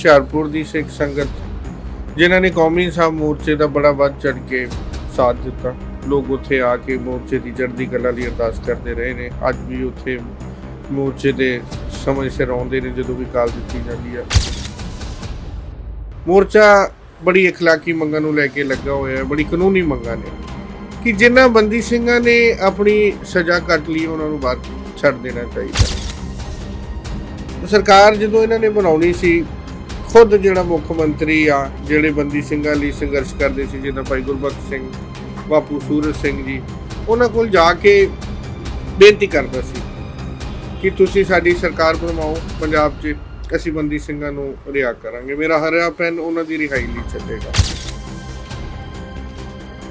ਹੁਸ਼ਿਆਰਪੁਰ ਦੀ ਸਿੱਖ ਸੰਗਤ ਜਿਨ੍ਹਾਂ ਨੇ ਕੌਮੀ ਇਨਸਾਫ ਮੋਰਚੇ ਦਾ ਬੜਾ ਵੱਧ ਚੜ ਕੇ ਸਾਥ ਦਿੱਤਾ ਲੋਕ ਉੱਥੇ ਆ ਕੇ ਮੋਰਚੇ ਦੀ ਚੜ੍ਹਦੀ ਕਲਾ ਲਈ ਅਰਦਾਸ ਕਰਦੇ ਰਹੇ ਨੇ ਅੱਜ ਵੀ ਉੱਥੇ ਮੋਰਚੇ ਦੇ ਸਮੇਂ ਸਿਰ ਆਉਂਦੇ ਨੇ ਜਦੋਂ ਵੀ ਕਾਲ ਦਿੱਤੀ ਜਾਂਦੀ ਹੈ ਮੋਰਚਾ ਬੜੀ اخلاقی ਮੰਗਾਂ ਨੂੰ ਲੈ ਕੇ ਲੱਗਾ ਹੋਇਆ ਹੈ ਬੜੀ ਕਾਨੂੰਨੀ ਮੰਗਾਂ ਨੇ ਕਿ ਜਿਨ੍ਹਾਂ ਬੰਦੀ ਸਿੰਘਾਂ ਨੇ ਆਪਣੀ ਸਜ਼ਾ ਕੱਟ ਲਈ ਉਹਨਾਂ ਨੂੰ ਬਾਹਰ ਛੱਡ ਦੇਣਾ ਚਾਹੀਦਾ ਸਰਕਾਰ ਜਦੋਂ ਇਹਨਾਂ ਨੇ ਬਣਾਉਣੀ ਸੀ ਖੁਦ ਜਿਹੜਾ ਮੁੱਖ ਮੰਤਰੀ ਆ, ਜਿਹੜੇ ਬੰਦੀ ਸਿੰਘਾਂ ਲਈ ਸੰਘਰਸ਼ ਕਰਦੇ ਸੀ, ਜਿੱਦਾਂ ਭਾਈ ਗੁਰਬਖਸ਼ ਸਿੰਘ, ਬਾਪੂ ਸੂਰਜ ਸਿੰਘ ਜੀ, ਉਹਨਾਂ ਕੋਲ ਜਾ ਕੇ ਬੇਨਤੀ ਕਰਦਾ ਸੀ ਕਿ ਤੁਸੀਂ ਸਾਡੀ ਸਰਕਾਰ ਬਣਵਾਓ, ਪੰਜਾਬ 'ਚ ਅਸੀਂ ਬੰਦੀ ਸਿੰਘਾਂ ਨੂੰ ਰਿਹਾ ਕਰਾਂਗੇ। ਮੇਰਾ ਹਰਿਆ ਪੈਨ ਉਹਨਾਂ ਦੀ ਰਿਹਾਈ ਲਈ ਚੱਲੇਗਾ।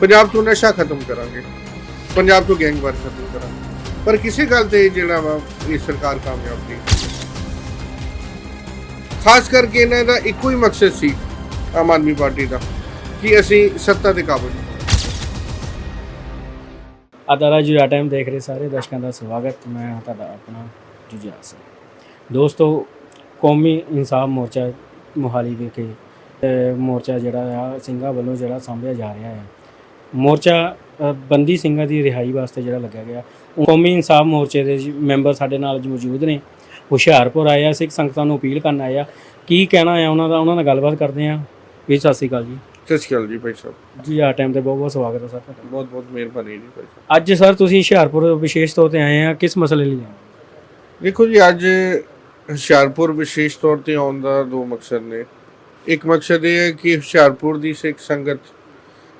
ਪੰਜਾਬ ਤੋਂ ਨਸ਼ਾ ਖਤਮ ਕਰਾਂਗੇ। ਪੰਜਾਬ ਤੋਂ ਗੈਂਗਵਾਰ ਖਤਮ ਕਰਾਂਗੇ। ਪਰ ਕਿਸੇ ਗੱਲ ਤੇ ਜਿਹੜਾ ਵਾ, ਇਹ ਸਰਕਾਰ ਕਾਮਯਾਬ ਨਹੀਂ। ਖਾਸ ਕਰਕੇ ਇਹਨਾਂ ਦਾ ਇੱਕੋ ਹੀ ਮਕਸਦ ਸੀ ਆਮ ਆਦਮੀ ਪਾਰਟੀ ਦਾ, ਕਿ ਅਸੀਂ ਸੱਤਾ ਦੇ ਕਾਬੂ ਹੋਣਾ। ਅਦਾਰਾ ਜੁਰਾ ਟਾਈਮ ਦੇਖ ਰਹੇ ਸਾਰੇ ਦਰਸ਼ਕਾਂ ਦਾ ਸਵਾਗਤ, ਮੈਂ ਹਾਂ ਤੁਹਾਡਾ ਆਪਣਾ ਜੁਝਾਰ ਸਿੰਘ। ਦੋਸਤੋ, ਕੌਮੀ ਇਨਸਾਫ ਮੋਰਚਾ ਮੋਹਾਲੀ ਵਿਖੇ ਮੋਰਚਾ ਜਿਹੜਾ ਆ, ਸਿੰਘਾਂ ਵੱਲੋਂ ਜਿਹੜਾ ਸਾਂਭਿਆ ਜਾ ਰਿਹਾ ਹੈ ਮੋਰਚਾ ਬੰਦੀ ਸਿੰਘਾਂ ਦੀ ਰਿਹਾਈ ਵਾਸਤੇ ਜਿਹੜਾ ਲੱਗਿਆ ਗਿਆ। ਉਹ ਕੌਮੀ ਇਨਸਾਫ ਮੋਰਚੇ ਦੇ ਜੀ ਮੈਂਬਰ ਸਾਡੇ ਨਾਲ ਮੌਜੂਦ ਨੇ। ਹੁਸ਼ਿਆਰਪੁਰ ਆਏ ਆ ਸਿੱਖ ਸੰਗਤਾਂ ਨੂੰ ਅਪੀਲ ਕਰਨ ਆਏ ਆ। ਕੀ ਕਹਿਣਾ ਆ ਉਹਨਾਂ ਦਾ? ਉਹਨਾਂ ਨਾਲ ਗੱਲਬਾਤ ਕਰਦੇ ਆ। ਵੀ ਸਤਿ ਸ਼੍ਰੀ ਅਕਾਲ ਜੀ। ਸਤਿ ਸ਼੍ਰੀ ਅਕਾਲ ਜੀ ਭਾਈ ਸਾਹਿਬ। ਜੀ ਆ ਟਾਈਮ ਤੇ ਬਹੁਤ ਬਹੁਤ ਸਵਾਗਤ ਹੈ ਸਰ ਤੁਹਾਡਾ। ਬਹੁਤ ਬਹੁਤ ਮਿਹਰਬਾਨੀ ਜੀ ਭਾਈ ਸਾਹਿਬ। ਅੱਜ ਸਰ ਤੁਸੀਂ ਹੁਸ਼ਿਆਰਪੁਰ ਵਿਸ਼ੇਸ਼ ਤੌਰ ਤੇ ਆਏ ਆ। ਕਿਸ ਮਸਲੇ ਲਈ ਆਏ ਦੇਖੋ ਜੀ ਅੱਜ ਹੁਸ਼ਿਆਰਪੁਰ ਵਿਸ਼ੇਸ਼ ਤੌਰ ਤੇ ਆਉਣ ਦਾ ਦੋ ਮਕਸਦ ਨੇ। ਇੱਕ ਮਕਸਦ ਇਹ ਹੈ ਕਿ ਹੁਸ਼ਿਆਰਪੁਰ ਦੀ ਸਿੱਖ ਸੰਗਤ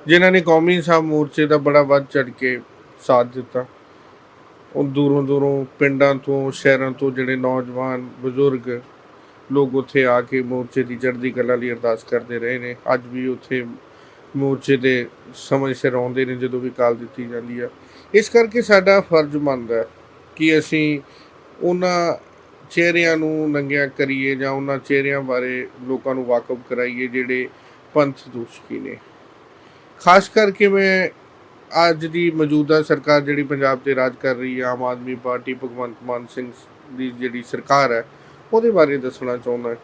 ਜਿਨ੍ਹਾਂ ਨੇ ਕੌਮੀ ਇਨਸਾਫ ਮੋਰਚੇ ਦਾ ਬੜਾ ਵੱਧ ਚੜ ਕੇ ਸਾਥ ਦਿੱਤਾ ਉਹ ਦੂਰੋਂ ਦੂਰੋਂ ਪਿੰਡਾਂ ਤੋਂ, ਸ਼ਹਿਰਾਂ ਤੋਂ ਜਿਹੜੇ ਨੌਜਵਾਨ ਬਜ਼ੁਰਗ ਲੋਕ ਉੱਥੇ ਆ ਕੇ ਮੋਰਚੇ ਦੀ ਚੜ੍ਹਦੀ ਕਲਾ ਲਈ ਅਰਦਾਸ ਕਰਦੇ ਰਹੇ ਨੇ। ਅੱਜ ਵੀ ਉੱਥੇ ਮੋਰਚੇ ਦੇ ਸਮੇਂ ਸਿਰ ਆਉਂਦੇ ਨੇ ਜਦੋਂ ਵੀ ਕਾਲ ਦਿੱਤੀ ਜਾਂਦੀ ਆ। ਇਸ ਕਰਕੇ ਸਾਡਾ ਫਰਜ਼ ਬਣਦਾ ਕਿ ਅਸੀਂ ਉਹਨਾਂ ਚਿਹਰਿਆਂ ਨੂੰ ਨੰਗਿਆ ਕਰੀਏ ਜਾਂ ਉਹਨਾਂ ਚਿਹਰਿਆਂ ਬਾਰੇ ਲੋਕਾਂ ਨੂੰ ਵਾਕਫ ਕਰਾਈਏ ਜਿਹੜੇ ਪੰਥ ਦੂਸ਼ਕੀ ਨੇ। ਖਾਸ ਕਰਕੇ ਮੈਂ ਅੱਜ ਦੀ ਮੌਜੂਦਾ ਸਰਕਾਰ ਜਿਹੜੀ ਪੰਜਾਬ ਤੇ ਰਾਜ ਕਰ ਰਹੀ ਹੈ ਆਮ ਆਦਮੀ ਪਾਰਟੀ ਭਗਵੰਤ ਮਾਨ ਸਿੰਘ ਦੀ ਜਿਹੜੀ ਸਰਕਾਰ ਹੈ ਉਹਦੇ ਬਾਰੇ ਦੱਸਣਾ ਚਾਹੁੰਦਾ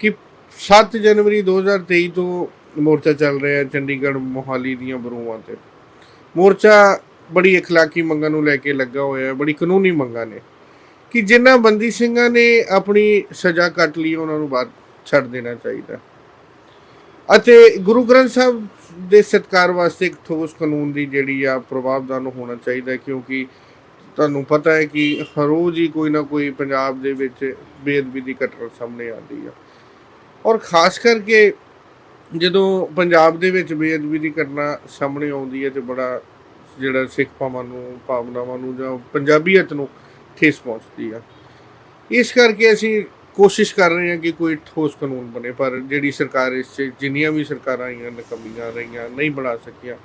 ਕਿ 7 ਜਨਵਰੀ 2023 ਤੋਂ ਮੋਰਚਾ ਚੱਲ ਰਿਹਾ ਹੈ ਚੰਡੀਗੜ੍ਹ ਮੋਹਾਲੀ ਦੀਆਂ ਬਰੂਆਂ ਤੇ ਮੋਰਚਾ ਬੜੀ اخلاقی ਮੰਗਾਂ ਨੂੰ ਲੈ ਕੇ ਲੱਗਾ ਹੋਇਆ ਹੈ ਬੜੀ ਕਾਨੂੰਨੀ ਮੰਗਾਂ ਨੇ ਕਿ ਜਿਨ੍ਹਾਂ ਬੰਦੀ ਸਿੰਘਾਂ ਨੇ ਆਪਣੀ ਸਜ਼ਾ ਕੱਟ ਲਈ ਉਹਨਾਂ ਨੂੰ ਬਾਹਰ ਛੱਡ ਦੇਣਾ ਚਾਹੀਦਾ ਅਤੇ ਗੁਰੂ ਗ੍ਰੰਥ ਸਾਹਿਬ ਦੇ ਸਤਕਾਰ ਵਾਸਤੇ ਇੱਕ ਠੋਸ ਕਾਨੂੰਨ ਦੀ ਜਿਹੜੀ ਆ ਪ੍ਰਭਾਵਦਾਨ ਹੋਣਾ ਚਾਹੀਦਾ ਕਿਉਂਕਿ ਤੁਹਾਨੂੰ ਪਤਾ ਹੈ ਕਿ ਹਰ ਰੋਜ਼ ਹੀ ਕੋਈ ਨਾ ਕੋਈ ਪੰਜਾਬ ਦੇ ਵਿੱਚ ਬੇਅਦਬੀ ਦੀ ਘਟਨਾ ਸਾਹਮਣੇ ਆਉਂਦੀ ਆ। ਔਰ ਖਾਸ ਕਰਕੇ ਜਦੋਂ ਪੰਜਾਬ ਦੇ ਵਿੱਚ ਬੇਅਦਬੀ ਦੀ ਘਟਨਾ ਸਾਹਮਣੇ ਆਉਂਦੀ ਹੈ ਤੇ ਬੜਾ ਜਿਹੜਾ ਸਿੱਖ ਭਾਵਾਂ ਨੂੰ, ਭਾਵਨਾਵਾਂ ਨੂੰ ਜਾਂ ਪੰਜਾਬੀਅਤ ਨੂੰ ਠੇਸ ਪਹੁੰਚਦੀ ਆ। ਇਸ ਕਰਕੇ ਅਸੀਂ ਕੋਸ਼ਿਸ਼ ਕਰ ਰਹੇ ਹਾਂ ਕਿ ਕੋਈ ਠੋਸ ਕਾਨੂੰਨ ਬਣੇ, ਪਰ ਜਿਹੜੀ ਸਰਕਾਰ ਇਸ 'ਚ ਜਿੰਨੀਆਂ ਵੀ ਸਰਕਾਰਾਂ ਆਈਆਂ, ਨਕਮੀਆਂ ਰਹੀਆਂ, ਨਹੀਂ ਬਣਾ ਸਕੀਆਂ,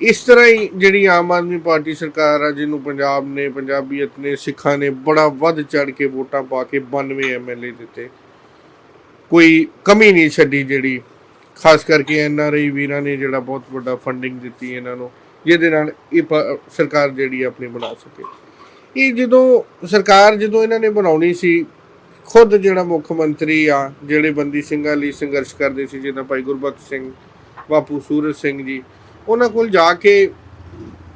ਇਸ ਤਰ੍ਹਾਂ ਹੀ ਜਿਹੜੀ ਆਮ ਆਦਮੀ ਪਾਰਟੀ ਸਰਕਾਰ ਆ, ਜਿਹਨੂੰ ਪੰਜਾਬ ਨੇ, ਪੰਜਾਬੀਅਤ ਨੇ, ਸਿੱਖਾਂ ਨੇ ਬੜਾ ਵੱਧ ਚੜ ਕੇ ਵੋਟਾਂ ਪਾ ਕੇ 92 ਐਮਐਲਏ ਦਿੱਤੇ। ਕੋਈ ਕਮੀ ਨਹੀਂ ਛੱਡੀ ਜਿਹੜੀ, ਖਾਸ ਕਰਕੇ ਐਨਆਰਆਈ ਵੀਰਾਂ ਨੇ ਜਿਹੜਾ ਬਹੁਤ ਵੱਡਾ ਫੰਡਿੰਗ ਦਿੱਤੀ ਇਹਨਾਂ ਨੂੰ, ਜਿਹਦੇ ਨਾਲ ਇਹ ਪ- ਸਰਕਾਰ ਜਿਹੜੀ ਆਪਣੀ ਬਣਾ ਸਕੇ। ਇਹ ਜਦੋਂ, ਸਰਕਾਰ ਜਦੋਂ ਇਹਨਾਂ ਨੇ ਬਣਾਉਣੀ ਸੀ ਖੁਦ ਜਿਹੜਾ ਮੁੱਖ ਮੰਤਰੀ ਆ, ਜਿਹੜੇ ਬੰਦੀ ਸਿੰਘਾਂ ਲਈ ਸੰਘਰਸ਼ ਕਰਦੇ ਸੀ, ਜਿੱਦਾਂ ਭਾਈ ਗੁਰਬਖਸ਼ ਸਿੰਘ, ਬਾਪੂ ਸੂਰਜ ਸਿੰਘ ਜੀ, ਉਹਨਾਂ ਕੋਲ ਜਾ ਕੇ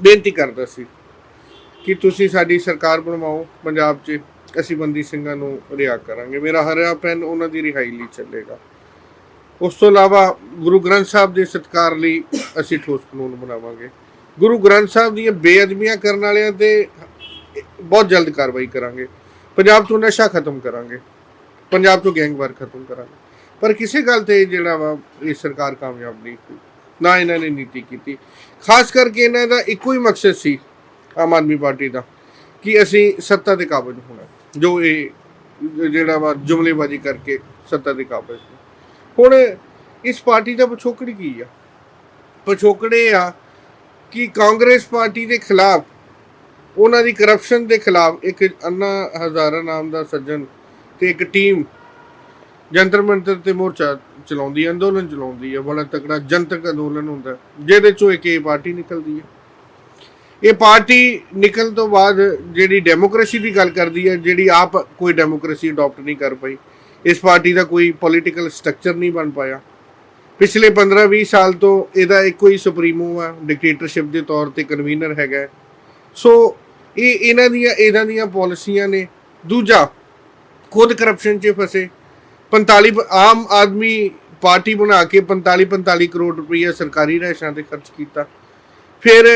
ਬੇਨਤੀ ਕਰਦਾ ਸੀ ਕਿ ਤੁਸੀਂ ਸਾਡੀ ਸਰਕਾਰ ਬਣਵਾਓ, ਪੰਜਾਬ 'ਚ ਅਸੀਂ ਬੰਦੀ ਸਿੰਘਾਂ ਨੂੰ ਰਿਹਾ ਕਰਾਂਗੇ। ਮੇਰਾ ਹਰਿਆ ਪੈਨ ਉਹਨਾਂ ਦੀ ਰਿਹਾਈ ਲਈ ਚੱਲੇਗਾ। ਉਸ ਤੋਂ ਇਲਾਵਾ ਗੁਰੂ ਗ੍ਰੰਥ ਸਾਹਿਬ ਦੇ ਸਤਕਾਰ ਲਈ ਅਸੀਂ ਠੋਸ ਕਾਨੂੰਨ ਬਣਾਵਾਂਗੇ। ਗੁਰੂ ਗ੍ਰੰਥ ਸਾਹਿਬ ਦੀਆਂ ਬੇਅਦਬੀਆਂ ਕਰਨ ਵਾਲਿਆਂ ਤੇ ਬਹੁਤ ਜਲਦ ਕਾਰਵਾਈ ਕਰਾਂਗੇ। ਪੰਜਾਬ ਤੋਂ ਨਸ਼ਾ ਖਤਮ ਕਰਾਂਗੇ। ਪੰਜਾਬ ਤੋਂ ਗੈਂਗਵਾਰ ਖਤਮ ਕਰਾਂਗੇ। ਪਰ ਕਿਸੇ ਗੱਲ ਤੇ ਜਿਹੜਾ ਵਾ, ਇਹ ਸਰਕਾਰ ਕਾਮਯਾਬ ਨਹੀਂ ਹੋਈ। ਨਾ ਇਹਨਾਂ ਨੇ ਨੀਤੀ ਕੀਤੀ। ਖਾਸ ਕਰਕੇ ਇਹਨਾਂ ਦਾ ਇੱਕੋ ਹੀ ਮਕਸਦ ਸੀ ਆਮ ਆਦਮੀ ਪਾਰਟੀ ਦਾ ਕਿ ਅਸੀਂ ਸੱਤਾ ਦੇ ਕਾਬਜ਼ ਹੋਣਾ। ਜੋ ਇਹ ਜਿਹੜਾ ਵਾ, ਜੁਮਲੇਬਾਜ਼ੀ ਕਰਕੇ ਸੱਤਾ ਦੇ ਕਾਬਜ਼ ਹੁਣ। ਇਸ ਪਾਰਟੀ ਦਾ ਪਿਛੋਕੜ ਕੀ ਆ? ਪਿਛੋਕੜੇ ਆ ਕਿ ਕਾਂਗਰਸ ਪਾਰਟੀ ਦੇ ਖਿਲਾਫ ਉਹਨਾਂ ਦੀ ਕਰਪਸ਼ਨ ਦੇ ਖਿਲਾਫ ਇੱਕ ਅੰਨਾ ਹਜ਼ਾਰਾ ਨਾਮ ਦਾ ਸੱਜਣ ਤੇ ਇੱਕ ਟੀਮ ਜੰਤਰ ਮੰਤਰ ਤੇ ਮੋਰਚਾ ਚਲਾਉਂਦੀ ਅੰਦੋਲਨ ਚਲਾਉਂਦੀ ਹੈ, ਬੜਾ ਤਕੜਾ ਜਨਤਕ ਅੰਦੋਲਨ ਹੁੰਦਾ ਜਿਹਦੇ ਚੋਂ ਇੱਕ ਇਹ ਪਾਰਟੀ ਨਿਕਲਦੀ ਹੈ। ਇਹ ਪਾਰਟੀ ਨਿਕਲਣ ਤੋਂ ਬਾਅਦ ਜਿਹੜੀ ਡੈਮੋਕ੍ਰੇਸੀ ਦੀ ਗੱਲ ਕਰਦੀ ਹੈ, ਜਿਹੜੀ ਆਪ ਕੋਈ ਡੈਮੋਕ੍ਰੇਸੀ ਅਡਾਪਟ ਨਹੀਂ ਕਰ ਪਈ, ਇਸ ਪਾਰਟੀ ਦਾ ਕੋਈ ਪੋਲੀਟੀਕਲ ਸਟਰਕਚਰ ਨਹੀਂ ਬਣ ਪਾਇਆ। ਪਿਛਲੇ 15-20 ਸਾਲ ਤੋਂ ਇਹਦਾ ਇੱਕੋ ਹੀ ਸੁਪਰੀਮੋ ਆ ਡਿਕਟੇਟਰਸ਼ਿਪ ਦੇ ਤੌਰ ਤੇ ਕਨਵੀਨਰ ਹੈਗਾ ਸੋ ਇਹ ਇਹਨਾਂ ਦੀਆਂ ਇਹਨਾਂ ਦੀਆਂ ਪਾਲਿਸੀਆਂ ਨੇ। ਦੂਜਾ, ਖੁਦ ਕਰਪਸ਼ਨ 'ਚ ਫਸੇ। 45 ਆਮ ਆਦਮੀ ਪਾਰਟੀ ਬਣਾ ਕੇ 45 45 ਕਰੋੜ ਰੁਪਈਆ ਸਰਕਾਰੀ ਰਹਿਸ਼ਾਂ ਤੇ ਖਰਚ ਕੀਤਾ। ਫਿਰ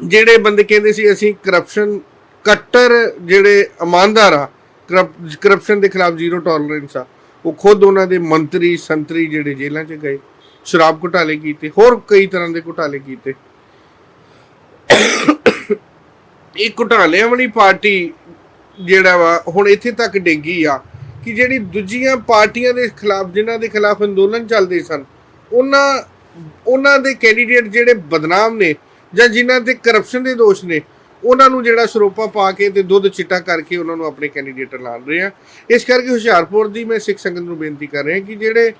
ਜਿਹੜੇ ਬੰਦੇ ਕਹਿੰਦੇ ਸੀ, ਅਸੀਂ ਕਰਪਸ਼ਨ ਕੱਟਰ ਜਿਹੜੇ ਇਮਾਨਦਾਰ ਆ ਕਰਪਸ਼ਨ ਦੇ ਖਿਲਾਫ ਜ਼ੀਰੋ ਟੋਲਰੈਂਸ ਆ, ਉਹ ਖੁਦ ਉਹਨਾਂ ਦੇ ਮੰਤਰੀ, ਸੰਤਰੀ ਜਿਹੜੇ ਜੇਲ੍ਹਾਂ 'ਚ ਗਏ, ਸ਼ਰਾਬ ਘੁਟਾਲੇ ਕੀਤੇ, ਹੋਰ ਕਈ ਤਰ੍ਹਾਂ ਦੇ ਘੁਟਾਲੇ ਕੀਤੇ। ਇਹ ਘੁਟਾਲਿਆਂ ਵਾਲੀ ਪਾਰਟੀ ਜਿਹੜਾ ਵਾ, ਹੁਣ ਇੱਥੇ ਤੱਕ ਡਿੱਗੀ ਆ ਕਿ ਜਿਹੜੀ ਦੂਜੀਆਂ ਪਾਰਟੀਆਂ ਦੇ ਖਿਲਾਫ, ਜਿਨ੍ਹਾਂ ਦੇ ਖਿਲਾਫ ਅੰਦੋਲਨ ਚੱਲਦੇ ਸਨ, ਉਹਨਾਂ ਉਹਨਾਂ ਦੇ ਕੈਂਡੀਡੇਟ ਜਿਹੜੇ ਬਦਨਾਮ ਨੇ ਜਾਂ ਜਿਨ੍ਹਾਂ ਤੇ ਕਰਪਸ਼ਨ ਦੇ ਦੋਸ਼ ਨੇ, ਉਹਨਾਂ ਨੂੰ ਜਿਹੜਾ ਸਰੋਪਾ ਪਾ ਕੇ ਤੇ ਦੁੱਧ ਚਿੱਟਾ ਕਰਕੇ ਉਹਨਾਂ ਨੂੰ ਆਪਣੇ ਕੈਂਡੀਡੇਟ ਐਲਾਨ ਰਹੇ ਆ। ਇਸ ਕਰਕੇ ਹੁਸ਼ਿਆਰਪੁਰ ਦੀ ਮੈਂ ਸਿੱਖ ਸੰਗਤ ਨੂੰ ਬੇਨਤੀ ਕਰ ਰਿਹਾ ਕਿ ਜਿਹੜੇ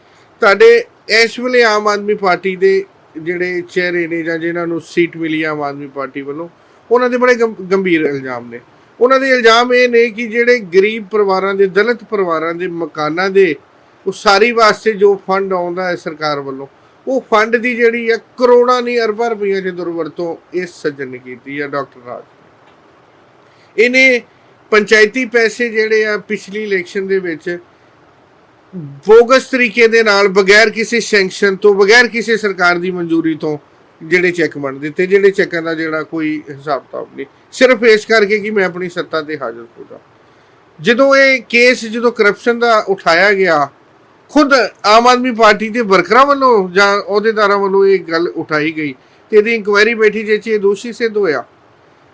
ਤੁਹਾਡੇ ਇਸ ਵੇਲੇ ਆਮ ਆਦਮੀ ਪਾਰਟੀ ਦੇ ਜਿਹੜੇ ਚਿਹਰੇ ਨੇ ਜਾਂ ਜਿਨ੍ਹਾਂ ਨੂੰ ਸੀਟ ਮਿਲੀ ਆਮ ਆਦਮੀ ਪਾਰਟੀ ਵੱਲੋਂ ਉਹਨਾਂ ਦੇ ਬੜੇ ਗੰਭ- ਗੰਭੀਰ ਇਲਜ਼ਾਮ ਨੇ। ਉਹਨਾਂ ਦੇ ਇਲਜ਼ਾਮ ਇਹ ਨੇ ਕਿ ਜਿਹੜੇ ਗਰੀਬ ਪਰਿਵਾਰਾਂ ਦੇ, ਦਲਿਤ ਪਰਿਵਾਰਾਂ ਦੇ ਮਕਾਨਾਂ ਦੇ ਉਸਾਰੀ ਵਾਸਤੇ ਜੋ ਫੰਡ ਆਉਂਦਾ ਹੈ ਸਰਕਾਰ ਵੱਲੋਂ, ਉਹ ਫੰਡ ਦੀ ਜਿਹੜੀ ਆ ਕਰੋੜਾਂ ਨਹੀਂ ਅਰਬਾਂ ਰੁਪਈਆ ਦੀ ਦੁਰਵਰਤੋਂ ਇਸ ਸੱਜਣ ਨੇ ਕੀਤੀ ਆ ਡਾਕਟਰ ਰਾਜ ਇਹਨੇ ਪੰਚਾਇਤੀ ਪੈਸੇ ਜਿਹੜੇ ਆ ਪਿਛਲੀ ਇਲੈਕਸ਼ਨ ਦੇ ਵਿੱਚ ਬੋਗਸ ਤਰੀਕੇ ਦੇ ਨਾਲ ਬਗੈਰ ਕਿਸੇ ਸੈਂਕਸ਼ਨ ਤੋਂ, ਬਗੈਰ ਕਿਸੇ ਸਰਕਾਰ ਦੀ ਮਨਜ਼ੂਰੀ ਤੋਂ ਜਿਹੜੇ ਚੈੱਕ ਬਣ ਦਿੱਤੇ, ਜਿਹੜੇ ਚੈੱਕਾਂ ਦਾ ਜਿਹੜਾ ਕੋਈ ਹਿਸਾਬ ਕਿਤਾਬ ਨਹੀਂ। ਸਿਰਫ ਇਸ ਕਰਕੇ ਕਿ ਮੈਂ ਆਪਣੀ ਸੱਤਾ ਤੇ ਹਾਜ਼ਰ ਹੋ। ਜਦੋਂ ਇਹ ਕੇਸ ਜਦੋਂ ਕਰਪਸ਼ਨ ਦਾ ਉਠਾਇਆ ਗਿਆ, ਖੁਦ ਆਮ ਆਦਮੀ ਪਾਰਟੀ ਦੇ ਵਰਕਰਾਂ ਵੱਲੋਂ ਜਾਂ ਅਹੁਦੇਦਾਰਾਂ ਵੱਲੋਂ ਇਹ ਗੱਲ ਉਠਾਈ ਗਈ ਤੇ ਇਹਦੀ ਇਨਕੁਆਇਰੀ ਬੈਠੀ ਜੇ 'ਚ ਇਹ ਦੋਸ਼ੀ ਸਿੱਧ ਹੋਇਆ।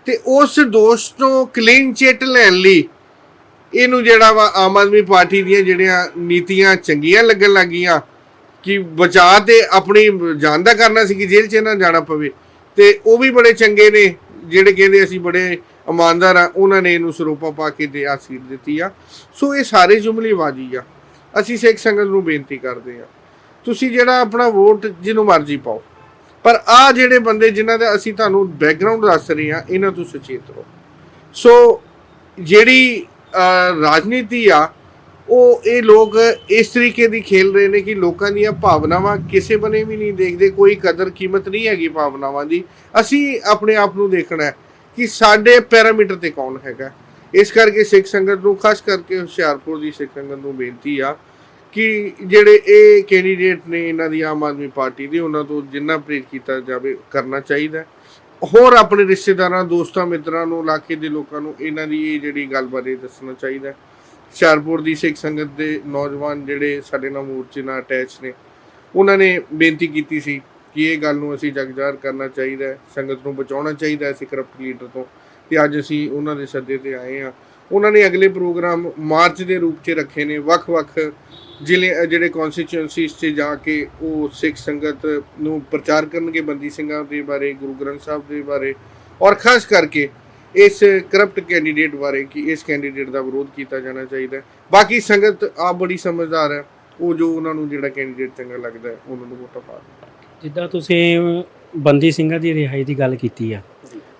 ਤੇ ਉਸ ਦੋਸ਼ ਤੋਂ ਕਲੀਨ ਚਿੱਟ ਲੈਣ ਲਈ ਇਹਨੂੰ ਜਿਹੜਾ ਵਾ ਆਮ ਆਦਮੀ ਪਾਰਟੀ ਦੀਆਂ ਜਿਹੜੀਆਂ ਨੀਤੀਆਂ ਚੰਗੀਆਂ ਲੱਗਣ ਲੱਗੀਆਂ ਕਿ ਬਚਾ ਤੇ ਆਪਣੀ ਜਾਨ ਦਾ ਕਰਨਾ ਸੀ ਕਿ ਜੇਲ੍ਹ 'ਚ ਨਾ ਜਾਣਾ ਪਵੇ। ਤੇ ਉਹ ਵੀ ਬੜੇ ਚੰਗੇ ਨੇ, ਜਿਹੜੇ ਕਹਿੰਦੇ ਅਸੀਂ ਬੜੇ ਇਮਾਨਦਾਰ ਆ ਉਹਨਾਂ ਨੇ ਇਹਨੂੰ ਸਰੋਪਾ ਪਾ ਕੇ ਤੇ ਆ ਸੀਟ ਦਿੱਤੀ ਆ। ਸੋ ਇਹ ਸਾਰੇ ਜੁਮਲੇਬਾਜ਼ੀ ਆ। ਅਸੀਂ ਸਿੱਖ ਸੰਗਤ ਨੂੰ ਬੇਨਤੀ ਕਰਦੇ ਆ, ਤੁਸੀਂ ਜਿਹੜਾ ਆਪਣਾ ਵੋਟ ਜਿਹਨੂੰ ਮਰਜ਼ੀ ਪਾਓ, ਪਰ ਆ ਜਿਹੜੇ ਬੰਦੇ ਜਿਨ੍ਹਾਂ ਦਾ ਅਸੀਂ ਤੁਹਾਨੂੰ ਬੈਕਗ੍ਰਾਉਂਡ ਦੱਸ ਰਹੇ ਆ ਇਹਨਾਂ ਤੋਂ ਸੁਚੇਤ ਰਹੋ। ਸੋ ਜਿਹੜੀ ਰਾਜਨੀਤੀ ਆ ਉਹ ਇਹ ਲੋਕ ਇਸ ਤਰੀਕੇ ਦੀ ਖੇਲ ਰਹੇ ਨੇ ਕਿ ਲੋਕਾਂ ਦੀਆਂ ਭਾਵਨਾਵਾਂ ਕਿਸੇ ਬਨੇ ਵੀ ਨਹੀਂ ਦੇਖਦੇ, ਕੋਈ ਕਦਰ ਕੀਮਤ ਨਹੀਂ ਹੈਗੀ ਭਾਵਨਾਵਾਂ ਦੀ। ਅਸੀਂ ਆਪਣੇ ਆਪ ਨੂੰ ਦੇਖਣਾ ਹੈ ਕਿ ਸਾਡੇ ਪੈਰਾਮੀਟਰ ਤੇ ਕੌਣ ਹੈਗਾ। ਇਸ ਕਰਕੇ ਸਿੱਖ ਸੰਗਤ ਨੂੰ, ਖਾਸ ਕਰਕੇ ਹੁਸ਼ਿਆਰਪੁਰ ਦੀ ਸਿੱਖ ਸੰਗਤ ਨੂੰ ਬੇਨਤੀ ਆ ਕਿ ਜਿਹੜੇ ਇਹ ਕੈਂਡੀਡੇਟ ਨੇ ਇਹਨਾਂ ਦੀ ਆਮ ਆਦਮੀ ਪਾਰਟੀ ਦੇ, ਉਹਨਾਂ ਤੋਂ ਜਿੰਨਾ ਪ੍ਰੇਰ ਕੀਤਾ ਜਾਵੇ, ਕਰਨਾ ਚਾਹੀਦਾ ਹੋਰ ਆਪਣੇ ਰਿਸ਼ਤੇਦਾਰਾਂ, ਦੋਸਤਾਂ, ਮਿੱਤਰਾਂ ਨੂੰ, ਇਲਾਕੇ ਦੇ ਲੋਕਾਂ ਨੂੰ ਇਹਨਾਂ ਦੀ ਇਹ ਜਿਹੜੀ ਗੱਲ ਬਾਰੇ ਦੱਸਣਾ ਚਾਹੀਦਾ ਹੁਸ਼ਿਆਰਪੁਰ ਦੀ ਸਿੱਖ ਸੰਗਤ ਦੇ ਨੌਜਵਾਨ ਜਿਹੜੇ ਸਾਡੇ ਨਾਲ ਮੋਰਚੇ ਨਾਲ ਅਟੈਚ ਨੇ, ਉਹਨਾਂ ਨੇ ਬੇਨਤੀ ਕੀਤੀ ਸੀ ਕਿ ਇਹ ਗੱਲ ਨੂੰ ਅਸੀਂ ਜਗਜ਼ਾਹਰ ਕਰਨਾ ਚਾਹੀਦਾ ਹੈ, ਸੰਗਤ ਨੂੰ ਬਚਾਉਣਾ ਚਾਹੀਦਾ ਹੈ ਅਸੀਂ ਕਰਪਟ ਲੀਡਰ ਤੋਂ ਤੇ ਅੱਜ ਅਸੀਂ ਉਹਨਾਂ ਦੇ ਸੱਦੇ ਤੇ ਆਏ ਆ ਉਹਨਾਂ ਨੇ ਅਗਲੇ ਪ੍ਰੋਗਰਾਮ ਮਾਰਚ ਦੇ ਰੂਪ 'ਚ ਰੱਖੇ ਨੇ, ਵੱਖ-ਵੱਖ ਜ਼ਿਲ੍ਹੇ ਜਿਹੜੇ ਕਨਸਟੀਚੁਐਂਸੀਜ਼ 'ਚ ਜਾ ਕੇ ਉਹ ਸਿੱਖ ਸੰਗਤ ਨੂੰ ਪ੍ਰਚਾਰ ਕਰਨਗੇ, ਬੰਦੀ ਸਿੰਘਾਂ ਦੇ ਬਾਰੇ, ਗੁਰੂ ਗ੍ਰੰਥ ਸਾਹਿਬ ਦੇ ਬਾਰੇ ਔਰ ਖਾਸ ਕਰਕੇ ਇਸ ਕਰਪਟ ਕੈਂਡੀਡੇਟ ਬਾਰੇ ਕਿ ਇਸ ਕੈਂਡੀਡੇਟ ਦਾ ਵਿਰੋਧ ਕੀਤਾ ਜਾਣਾ ਚਾਹੀਦਾ ਬਾਕੀ ਸੰਗਤ ਆ ਬੜੀ ਸਮਝਦਾਰ ਹੈ। ਉਹ ਜੋ ਉਹਨਾਂ ਨੂੰ ਜਿਹੜਾ ਕੈਂਡੀਡੇਟ ਚੰਗਾ ਲੱਗਦਾ ਹੈ ਉਹਨਾਂ ਨੂੰ ਵੋਟਾਂ ਪਾ। ਜਿੱਦਾਂ ਤੁਸੀਂ ਬੰਦੀ ਸਿੰਘਾਂ ਦੀ ਰਿਹਾਈ ਦੀ ਗੱਲ ਕੀਤੀ ਆ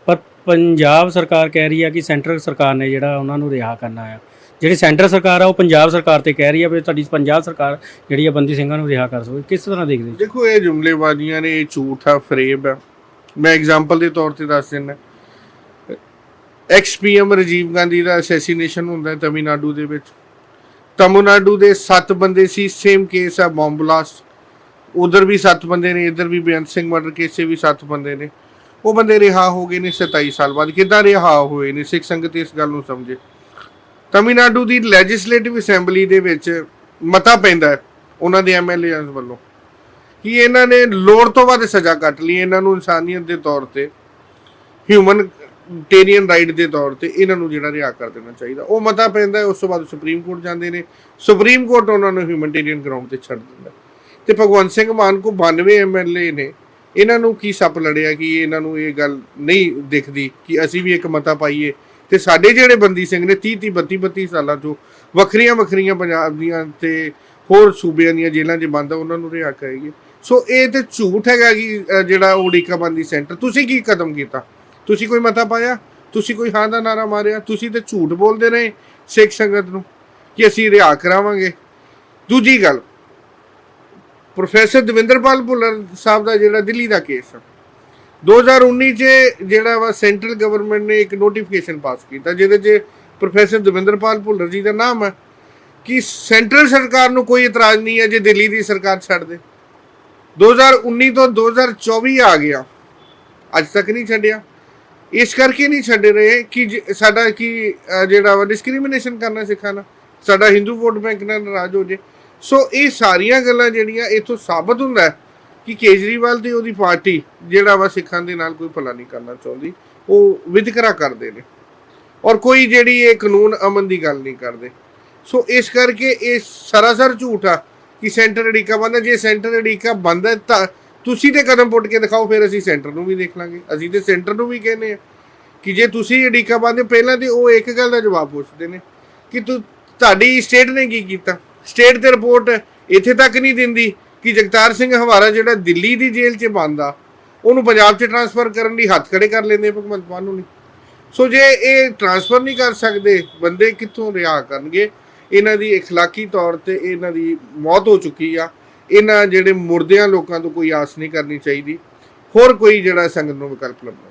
ਪਰ ਪੰਜਾਬ ਸਰਕਾਰ ਕਹਿ ਰਹੀ ਆ ਕਿ ਸੈਂਟਰ ਸਰਕਾਰ ਨੇ ਜਿਹੜਾ ਉਹਨਾਂ ਨੂੰ ਰਿਹਾ ਕਰਨਾ ਆ। ਜਿਹੜੀ ਸੈਂਟਰ ਸਰਕਾਰ ਆ ਉਹ ਪੰਜਾਬ ਸਰਕਾਰ ਤੇ ਕਹਿ ਰਹੀ ਆ ਵੀ ਤੁਹਾਡੀ ਪੰਜਾਬ ਸਰਕਾਰ ਜਿਹੜੀ ਆ ਬੰਦੀ ਸਿੰਘਾਂ ਨੂੰ ਰਿਹਾ ਕਰ ਸਕੋ ਕਿਸ ਤਰ੍ਹਾਂ ਦੇਖਦੇ ਦੇਖੋ ਇਹ ਜੁਮਲੇਬਾਜ਼ੀਆਂ ਨੇ ਇਹ ਝੂਠ ਆ ਫਰੇਬ ਆ ਮੈਂ ਐਗਜ਼ਾਮਪਲ ਦੇ ਤੌਰ ਤੇ ਦੱਸ ਦਿੰਦਾ। ਐਕਸ ਪੀਐਮ ਰਾਜੀਵ ਗਾਂਧੀ ਦਾ ਅਸੈਸੀਨੇਸ਼ਨ ਹੁੰਦਾ ਹੈ ਤਮਿਲਨਾਡੂ ਦੇ ਵਿੱਚ। ਤਮਿਲਨਾਡੂ ਦੇ 7 ਬੰਦੇ ਸੀ ਸੇਮ ਕੇਸ ਆ ਬੰਬ ਬਲਾਸਟ ਉਧਰ ਵੀ 7 ਬੰਦੇ ਨੇ, ਇਧਰ ਵੀ ਬੇਅੰਤ ਸਿੰਘ ਮਰਡਰ ਕੇਸ 'ਚ ਵੀ 7 ਬੰਦੇ ਨੇ। ਉਹ ਬੰਦੇ ਰਿਹਾ ਹੋ ਗਏ ਨੇ 27 ਸਾਲ ਬਾਅਦ। ਕਿੱਦਾਂ ਰਿਹਾ ਹੋਏ ਨੇ? ਸਿੱਖ ਸੰਗਤ ਇਸ ਗੱਲ ਨੂੰ ਸਮਝੇ। ਤਮਿਲਨਾਡੂ ਦੀ ਲੈਜਿਸਲੇਟਿਵ ਅਸੈਂਬਲੀ ਦੇ ਵਿੱਚ ਮਤਾ ਪੈਂਦਾ ਹੈ ਉਹਨਾਂ ਦੇ ਐਮਐਲਏਆਂ ਵੱਲੋਂ ਕਿ ਇਹਨਾਂ ਨੇ ਲੋੜ ਤੋਂ ਵੱਧ ਸਜ਼ਾ ਕੱਟ ਲਈ। ਇਹਨਾਂ ਨੂੰ ਇਨਸਾਨੀਅਤ ਦੇ ਤੌਰ ਤੇ ਹਿਊਮਨ ਟੇਰੀਅਨ ਰਾਈਟ ਦੇ ਤੌਰ ਤੇ ਇਹਨਾਂ ਨੂੰ ਜਿਹੜਾ ਰਿਹਾ ਕਰ ਦੇਣਾ ਚਾਹੀਦਾ। ਉਹ ਮਤਾ ਪੈਂਦਾ ਉਸ ਤੋਂ ਬਾਅਦ ਸੁਪਰੀਮ ਕੋਰਟ ਜਾਂਦੇ ਨੇ। ਸੁਪਰੀਮ ਕੋਰਟ ਉਹਨਾਂ ਨੂੰ ਹਿਊਮਨਟੇਰੀਅਨ ਗਰਾਊਂਡ ਤੇ ਛੱਡ ਦਿੰਦਾ ਤੇ ਭਗਵੰਤ ਸਿੰਘ ਮਾਨ ਕੋ 92 ਐਮਐਲਏ ਨੇ। ਇਹਨਾਂ ਨੂੰ ਕੀ ਸੱਪ ਲੜਿਆ ਕਿ ਇਹਨਾਂ ਨੂੰ ਇਹ ਗੱਲ ਨਹੀਂ ਦਿਖਦੀ ਕਿ ਅਸੀਂ ਵੀ ਇੱਕ ਮਤਾ ਪਾਈਏ। ਤੇ ਸਾਡੇ ਜਿਹੜੇ ਬੰਦੀ ਸਿੰਘ ਨੇ 30 30 32 32 ਸਾਲਾਂ ਤੋਂ ਵੱਖਰੀਆਂ ਵੱਖਰੀਆਂ ਪੰਜਾਬ ਦੀਆਂ ਤੇ ਹੋਰ ਸੂਬਿਆਂ ਦੀਆਂ ਜੇਲ੍ਹਾਂ 'ਚ ਬੰਦ ਆ, ਉਹਨਾਂ ਨੂੰ ਰਿਹਾ ਕਰੇਗੀ ਸੋ ਇਹ ਤੇ ਝੂਠ ਹੈਗਾ ਕਿ ਜਿਹੜਾ ਉਡੀਕਾ ਬੰਦੀ ਸੈਂਟਰ, ਤੁਸੀਂ ਕੀ ਕਦਮ ਕੀਤਾ? ਤੁਸੀਂ ਕੋਈ ਮਤਾ ਪਾਇਆ? ਤੁਸੀਂ ਕੋਈ ਹਾਂ ਦਾ ਨਾਰਾ ਮਾਰਿਆ? ਤੁਸੀਂ ਤੇ ਝੂਠ ਬੋਲਦੇ ਰਹੇ ਸਿੱਖ ਸੰਗਤ ਨੂੰ ਕਿ ਅਸੀਂ ਰਿਹਾ ਕਰਾਵਾਂਗੇ। ਦੂਜੀ ਗੱਲ ਪ੍ਰੋਫੈਸਰ ਦਵਿੰਦਰਪਾਲ ਭੁੱਲਰ ਸਾਹਿਬ ਦਾ ਜਿਹੜਾ ਦਿੱਲੀ ਦਾ ਕੇਸ ਹੈ 2019 ਚ ਜਿਹੜਾ ਵਾ ਸੈਂਟਰਲ ਗਵਰਨਮੈਂਟ ਨੇ ਇੱਕ ਨੋਟੀਫਿਕੇਸ਼ਨ ਪਾਸ ਕੀਤਾ, ਜਿਹਦੇ 'ਚ ਪ੍ਰੋਫੈਸਰ ਦਵਿੰਦਰਪਾਲ ਭੁੱਲਰ ਜੀ ਦਾ ਨਾਮ ਹੈ ਕਿ ਸੈਂਟਰਲ ਸਰਕਾਰ ਨੂੰ ਕੋਈ ਇਤਰਾਜ਼ ਨਹੀਂ ਹੈ ਜੇ ਦਿੱਲੀ ਦੀ ਸਰਕਾਰ ਛੱਡ ਦੇ। 2019 ਤੋਂ 2024 ਆ ਗਿਆ। ਅੱਜ ਤੱਕ ਨਹੀਂ ਛੱਡਿਆ। ਇਸ ਕਰਕੇ ਨਹੀਂ ਛੱਡ ਰਹੇ ਕਿ ਜ- ਸਾਡਾ ਕੀ ਜਿਹੜਾ ਵਾ ਡਿਸਕ੍ਰਿਮੀਨੇਸ਼ਨ ਕਰਨਾ ਸਿੱਖਾਂ ਸਾਡਾ ਹਿੰਦੂ ਵੋਟ ਬੈਂਕ ਨਾਲ ਨਾਰਾਜ਼ ਹੋ ਜੇ। ਸੋ ਇਹ ਸਾਰੀਆਂ ਗੱਲਾਂ ਜਿਹੜੀਆਂ ਇਥੋਂ ਸਾਬਤ ਹੁੰਦਾ ਕਿ ਕੇਜਰੀਵਾਲ ਤੇ ਉਹਦੀ ਪਾਰਟੀ ਜਿਹੜਾ ਵਾ ਸਿੱਖਾਂ ਦੇ ਨਾਲ ਕੋਈ ਭਲਾ ਨਹੀਂ ਕਰਨਾ ਚਾਹੁੰਦੀ, ਉਹ ਵਿਤਕਰਾ ਕਰਦੇ ਨੇ। ਔਰ ਕੋਈ ਜਿਹੜੀ ਇਹ ਕਾਨੂੰਨ ਅਮਨ ਦੀ ਗੱਲ ਨਹੀਂ ਕਰਦੇ। ਸੋ ਇਸ ਕਰਕੇ ਇਹ ਸਰਾਸਰ ਝੂਠ ਆ ਕਿ ਸੈਂਟਰ ਅੜੀਕਾ ਬੰਦ ਜੇ ਸੈਂਟਰ ਅੜੀਕਾ ਬੰਦ ਤਾਂ ਤੁਸੀਂ ਤੇ ਕਦਮ ਪੁੱਟ ਕੇ ਦਿਖਾਓ ਫਿਰ ਅਸੀਂ ਸੈਂਟਰ ਨੂੰ ਵੀ ਦੇਖ ਲਾਂਗੇ ਅਸੀਂ ਤੇ ਸੈਂਟਰ ਨੂੰ ਵੀ ਕਹਿੰਦੇ ਆ ਕਿ ਜੇ ਤੁਸੀਂ ਅੜੀਕਾ ਬੰਦ ਪਹਿਲਾਂ ਤੇ ਉਹ ਇੱਕ ਗੱਲ ਦਾ ਜਵਾਬ ਪੁੱਛਦੇ ਨੇ ਕਿ ਤੂੰ ਤੁਹਾਡੀ ਸਟੇਟ ਨੇ ਕੀ ਕੀਤਾ ਸਟੇਟ ਤੇ ਰਿਪੋਰਟ ਇੱਥੇ ਤੱਕ ਨਹੀਂ ਦਿੰਦੀ ਕਿ ਜਗਤਾਰ ਸਿੰਘ ਹਵਾਰਾ ਜਿਹੜਾ ਦਿੱਲੀ ਦੀ ਜੇਲ੍ਹ 'ਚ ਬੰਦ ਆ ਉਹਨੂੰ ਪੰਜਾਬ 'ਚ ਟਰਾਂਸਫਰ ਕਰਨ ਲਈ ਹੱਥ ਖੜੇ ਕਰ ਲੈਂਦੇ ਭਗਵੰਤ ਮਾਨ ਨੂੰ ਨਹੀਂ ਸੋ ਜੇ ਇਹ ਟਰਾਂਸਫਰ ਨਹੀਂ ਕਰ ਸਕਦੇ ਬੰਦੇ ਕਿੱਥੋਂ ਰਿਹਾ ਕਰਨਗੇ ਇਹਨਾਂ ਦੀ اخلاقی ਤੌਰ ਤੇ ਇਹਨਾਂ ਦੀ ਮੌਤ ਹੋ ਚੁੱਕੀ ਆ ਇਹਨਾਂ ਜਿਹੜੇ ਮੁਰਦਿਆਂ ਲੋਕਾਂ ਤੋਂ ਕੋਈ ਆਸ ਨਹੀਂ ਕਰਨੀ ਚਾਹੀਦੀ। ਹੋਰ ਕੋਈ ਜਿਹੜਾ ਸੰਗਤ ਨੂੰ ਵਿਕਲਪ ਲੱਭਣਾ